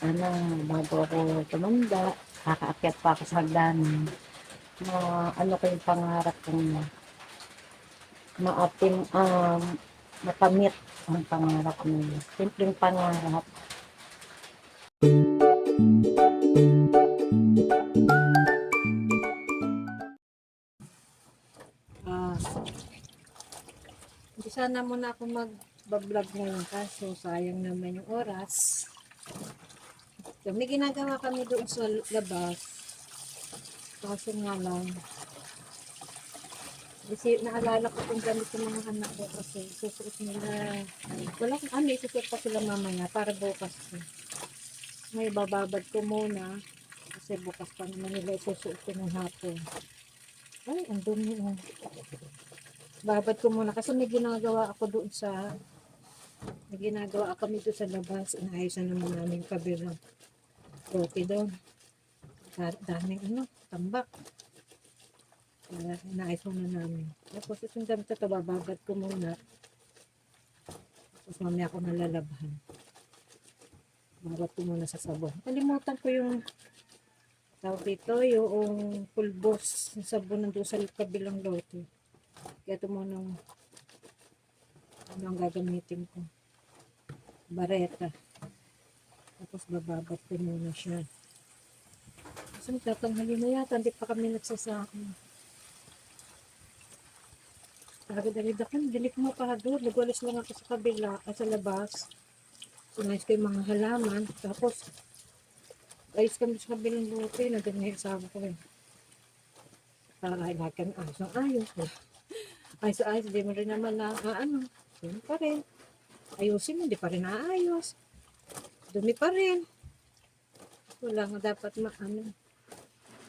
ano, bago ako tumanda, kakaakyat pa ako sa hagdanan. Na, ano ko yung pangarap kong maating, um, makamit ang pangarap ko. Simpleng pangarap. Ah, hindi sana muna ako mag-vlog ngayon kaso sayang naman yung oras. So, may ginagawa kami doon sa labas. Kaso nga lang, kasi naalala ko kung gamit yung mga anak ko kasi susuot nila. Wala kung ano, isusuot pa sila mamaya para bukas. May bababad ko muna kasi bukas pa naman nila isusuot ko ng hapon. Ay, ang dumi. oh. Babad ko muna kasi may ginagawa ako doon sa may ginagawa kami doon sa labas. Inaayos na naman namin yung rote doon. Da- Daming ano, tambak. Kaya inaayos muna namin. Tapos itong gamit ito, bababad ko muna. Tapos mamaya ako nalalabhan. Babad ko muna sa sabon. Kalimutan ko yung tawag dito, yung pulbos ng sabon nandun sa kabilang lote. Kaya ito muna ang ano ang gagamitin ko. Bareta. Tapos bababat ko muna siya. So, tatanghali na yata. Hindi pa kami nagsasakong. Agad-agad ako. Dili ko mapahagod. Nagwalis lang ako sa kabila at sa labas. Sinayos ko yung mga halaman. Tapos, ayos kami sa kabilang buti. Nandun na yung asawa ko eh. Para lahat kami ayos ng ayos. Ayos ayos. Di mo rin naman na ah, ano. Yun pa rin. Ayusin mo. Di pa rin naayos. Dumi pa rin. Wala nga dapat ma ano.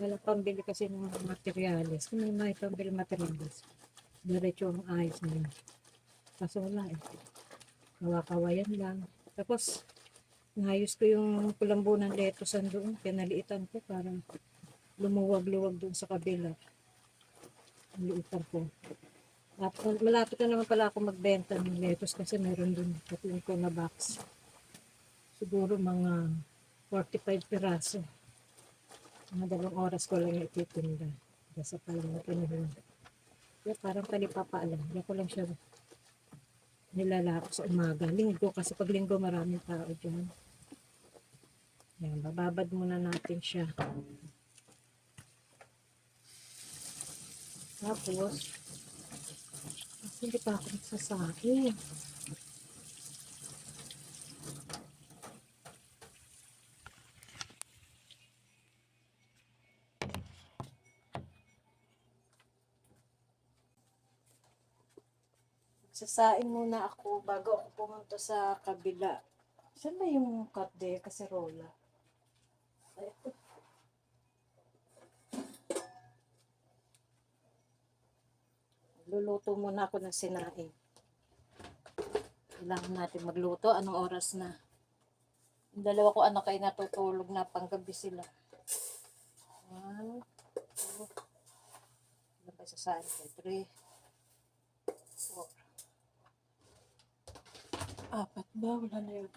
Wala pambili kasi ng mga materialis. Kung may may pambili materialis. Diretso ang ayos yun. Kaso wala eh. Kawa-kawayan lang. Tapos, Nayos ko yung kulambo ng letosan doon. Pinaliitan ko para lumuwag-luwag doon sa kabila. Liitan ko. At malapit na naman pala ako magbenta ng lettuce kasi meron doon tatlong ko na box. Siguro mga 45 piraso. Mga dalawang oras ko lang ititinda. Basta pa lang na panahon. Kaya parang palipapaalam. Hindi ko lang siya nilalako sa umaga. Linggo kasi pag linggo maraming tao dyan. Yan, bababad muna natin siya. Tapos, kasi hindi pa ako nagsasaki. Sasain muna ako bago ako pumunta sa kabila. Saan ba yung cut de kaserola? Luluto muna ako ng sinaing. Kailangan natin magluto. Anong oras na? Yung dalawa ko anak ay natutulog na panggabi sila. One, two, ano ba sasain ko? Three, four. Apat ba? Wala na yun.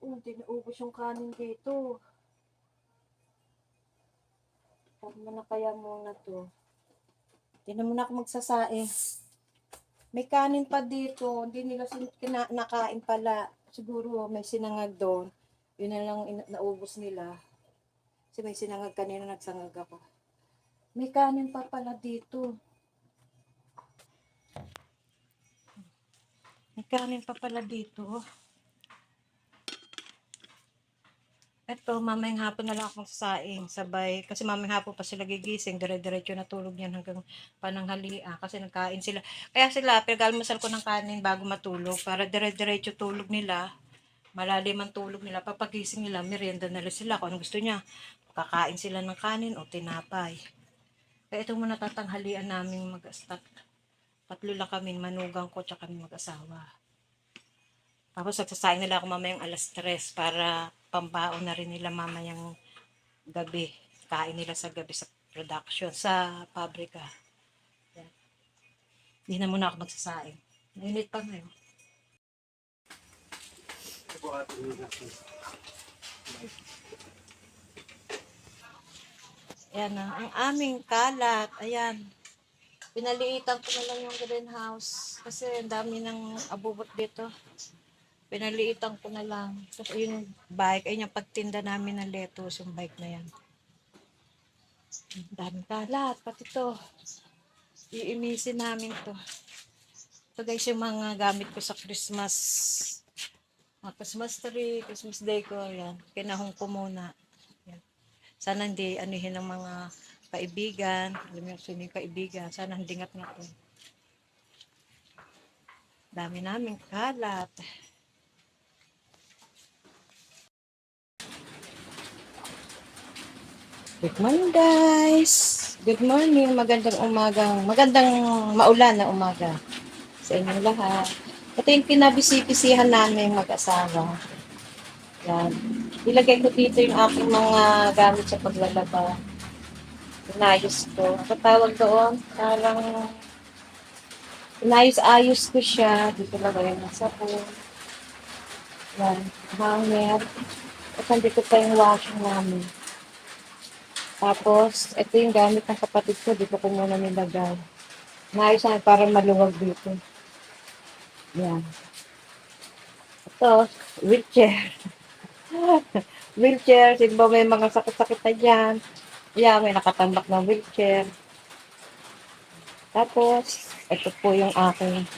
Hindi naubos yung kanin dito. Huwag mo na kaya muna to. Hindi na muna ako magsasaing. May kanin pa dito. Hindi nila kina- nakain pala. Siguro may sinangag doon. Yun na lang naubos nila. Kasi may sinangag kanina nagsangag ako. May kanin pa pala dito. May kanin pa pala dito. Eto, mamayang hapon na lang akong sasaing, sabay. Kasi mamayang hapon pa sila gigising, dire-diretso na tulog yan hanggang pananghalian. Kasi nagkain sila. Kaya sila, pinag-almusal ko ng kanin bago matulog. Para dire-diretso tulog nila. Malalim ang tulog nila. Papagising nila, merienda na rin sila. Kung ano gusto niya, kakain sila ng kanin o tinapay. Kaya ito muna tatanghalian namin mag-start. Tatlo lang kami, manugang ko, tsaka kami mag-asawa. Tapos nagsasaing nila ako mamayang alas 3 para pambaon na rin nila mamayang gabi. Kain nila sa gabi sa production, sa pabrika. Yan. Hindi na muna ako magsasaing. Mainit pa ngayon. Ayan na, ang aming kalat. Ayan. Pinaliitan ko na lang yung greenhouse kasi ang dami ng abubot dito. Pinaliitan ko na lang. Tapos yung bike, ayun yung pagtinda namin ng lettuce, yung bike na yan. Ang daming kalat, pati to. Iimisin namin to. Ito guys yung mga gamit ko sa Christmas. Mga Christmas tree, Christmas decor, yan. Kinahong ko muna. Yan. Sana hindi anuhin ng mga kaibigan. Alam mo yung yung kaibigan. Sana hindi ngat nga to. Dami namin kalat. Good morning guys. Good morning. Magandang umagang, magandang maulan na umaga sa inyong lahat. Ito yung pinabisipisihan namin mag-asawa. Yan. Ilagay ko dito yung aking mga gamit sa paglalaba. Inayos ko. Ang tawag doon, parang inayos-ayos ko siya. Dito lagay ng sabon. Yan. Hanger. At nandito pa yung washing namin. Tapos, ito yung gamit ng kapatid ko. Dito ko muna nilagay. Naayos na para maluwag dito. Yan. Ito, wheelchair. wheelchair. Siguro may mga sakit-sakit na dyan. Yan, may nakatambak na wheelchair. Tapos, ito po yung aking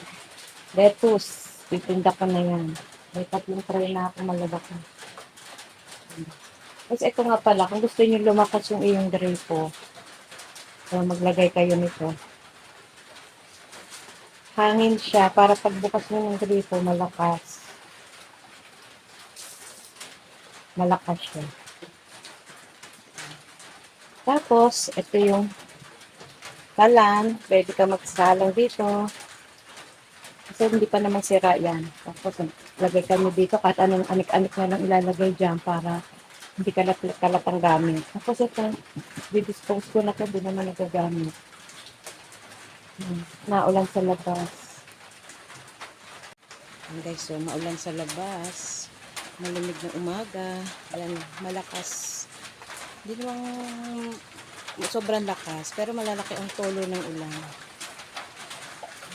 lettuce. Titinda ko na yan. May tatlong tray na ako malabak na. Tapos ito nga pala, kung gusto niyo lumakas yung iyong gripo, so maglagay kayo nito. Hangin siya para pagbukas mo ng gripo, malakas. Malakas siya. Tapos, ito yung kalan. Pwede ka magsalang dito. Kasi hindi pa naman sira yan. Tapos, lagay kami dito kahit anong anik-anik na lang ilalagay dyan para hindi kalat kalat ang gamit. Tapos ito, didispose ko na ito, hindi naman nagagamit. Hmm, Naulan sa labas. Ayan guys, so maulan sa labas. Malamig na umaga. Ayan, malakas. Hindi naman sobrang lakas, pero malalaki ang tolo ng ulan.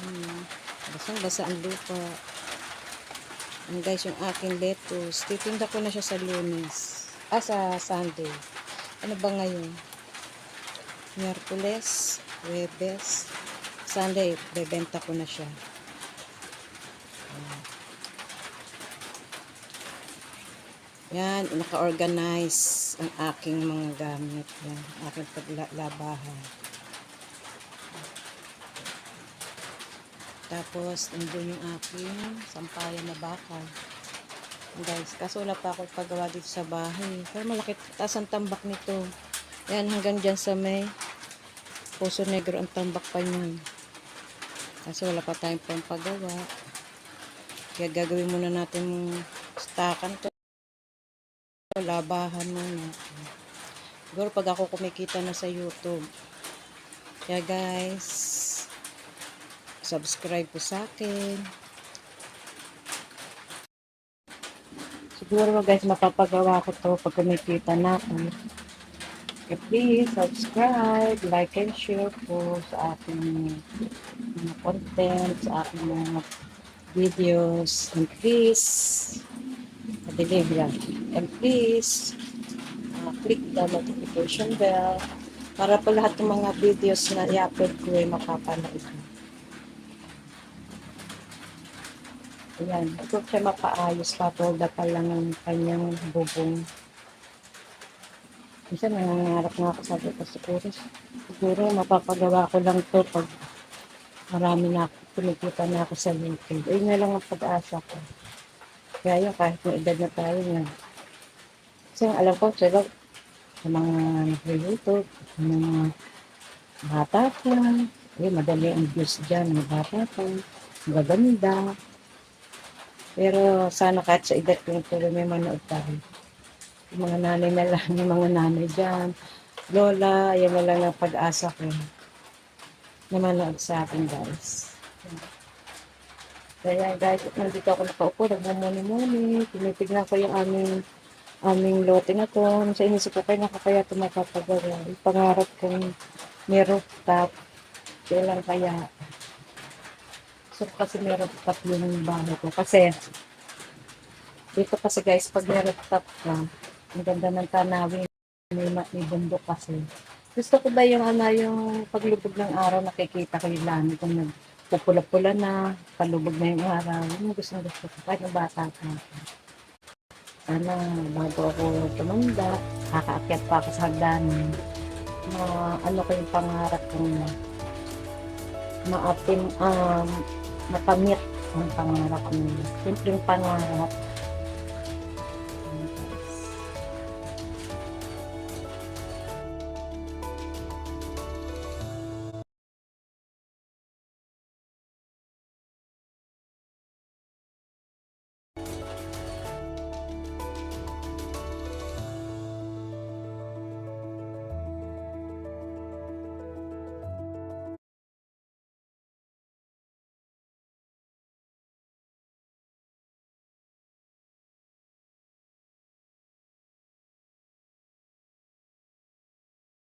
Hmm, basang-basa ang lupa. Ayan guys, yung aking lettuce. Titinda ko na siya sa lunes. Ah, sa Sunday. Ano ba ngayon? Miyerkules, Webes, Sunday, bebenta ko na siya. Yan, naka-organize ang aking mga gamit. Yan, aking paglabahan. Tapos, nandun yung aking sampayan na bakal. Guys, kaso wala pa ako paggawa dito sa bahay. Pero malaki, taas ang tambak nito. Yan, hanggang dyan sa may Puso Negro ang tambak pa niyan. Kasi wala pa tayong pang paggawa. Kaya gagawin muna natin stakan to. Labahan muna. Siguro pag ako kumikita na sa YouTube. Kaya guys, subscribe po sa akin. Siguro guys, mapapagawa ko to pag kumikita na ako. Please, subscribe, like, and share po sa aking mga content, sa aking mga videos. And please, deliver. And please, uh, click the notification bell para po lahat ng mga videos na i-upload ko ay mapapanood mo. Ayan, ito siya mapaayos. Papolda pa lang ang kanyang bubong. Minsan nangangarap nga ako sabi ko siguro, siguro mapapagawa ko lang to pag marami na ako, kumikita na ako sa YouTube. Ayun na lang ang pag-asa ko. Kaya yun, kahit may edad na tayo nga. Kasi alam ko, sila, sa mga nag-YouTube, sa mga bata pa, eh, madali ang views dyan, mga bata pa, magaganda. Pero sana kahit sa edad ko tuloy may manood tayo. Yung mga nanay na lang, yung mga nanay dyan. Lola, yan na lang ang pag-asa ko. Na manood sa akin, guys. Kaya guys, nandito ako nakaupo, nagmumuni-muni. Tinitignan ko yung aming aming lote na to. Sa inisip ko kaya kaya ito mapapagawa. Yung Pangarap kong may rooftop. Kailan kaya? So kasi may rooftop yung bahay ko. Kasi dito kasi guys, pag may rooftop ka, ang ganda ng tanawin. May, ma- may bundok kasi. Gusto ko ba yung ano, yung paglubog ng araw nakikita ko yung langit kung nagpupula-pula na, palubog na yung araw. Yung gusto gusto ko kahit ng bata ka. Sana bago ako tumanda, kakaakyat pa ako sa hagdanan. Ma, ano ko yung pangarap kong ma-atim, um, makamit ang pangarap ko. Simpleng pangarap.